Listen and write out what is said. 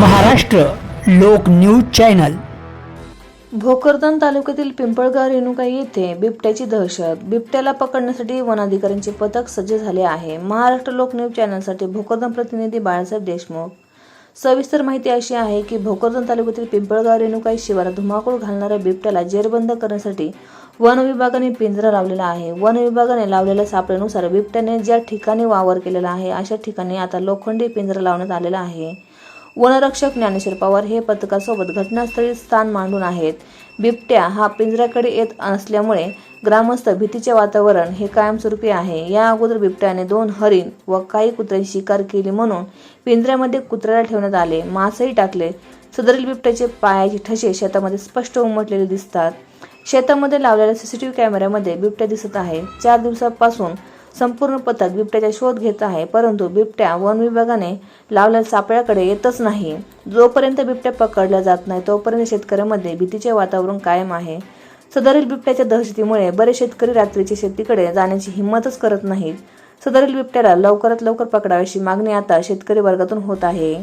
महाराष्ट्र लोक news channel. Bhokardan तालुक्यातील पिंपळगाव रेणुका येथे बिबट्याची दहशत. बिबट्याला पकडण्यासाठी वनाधिकाऱ्यांचे पथक सज्ज झाले आहे. महाराष्ट्र लोक न्यूज चॅनलसाठी भोकरदन प्रतिनिधी बाळासाहेब देशमुख. सविस्तर माहिती अशी आहे की भोकरदन तालुक्यातील पिंपळगाव रेणुका शिवारात धुमाकूळ घालणाऱ्या बिबट्याला जेरबंद करण्यासाठी वन विभागाने पिंजरा लावलेला आहे. वन विभागाने लावलेल्या सापळेनुसार बिबट्याने ज्या ठिकाणी वावर केलेला आहे अशा ठिकाणी आता लोखंडी पिंजरा लावण्यात आलेला आहे. वनरक्षक ज्ञानेश्वर पवार हे पथकासोबत घटनास्थळी स्थान मांडून आहेत. बिबट्या हा पिंजऱ्याकडे येत असल्यामुळे ग्रामस्थ भीतीचे वातावरण हे कायमस्वरूपी आहे. या अगोदर बिबट्याने दोन हरिण व काही कुत्र्यांची शिकार केली म्हणून पिंजऱ्यामध्ये कुत्र्याला ठेवण्यात आले. मासही टाकले. सदरील बिबट्याचे पायाचे ठसे शेतामध्ये स्पष्ट उमटलेले दिसतात. शेतामध्ये लावलेल्या सीसीटीव्ही कॅमेऱ्यामध्ये बिबट्या दिसत आहे. चार दिवसापासून संपूर्ण पथक बिबट्याचा शोध घेत आहे परंतु बिबट्या वन विभागाने लावलेल्या सापळ्याकडे येतच नाही. जोपर्यंत बिबट्या पकडला जात नाही तोपर्यंत शेतकऱ्यांमध्ये भीतीचे वातावरण कायम आहे. सदरील बिबट्याच्या दहशतीमुळे बरेच शेतकरी रात्रीच्या शेतीकडे जाण्याची हिंमतच करत नाहीत. सदरील बिबट्याला लवकरात लवकर पकडाव्याची मागणी आता शेतकरी वर्गातून होत आहे.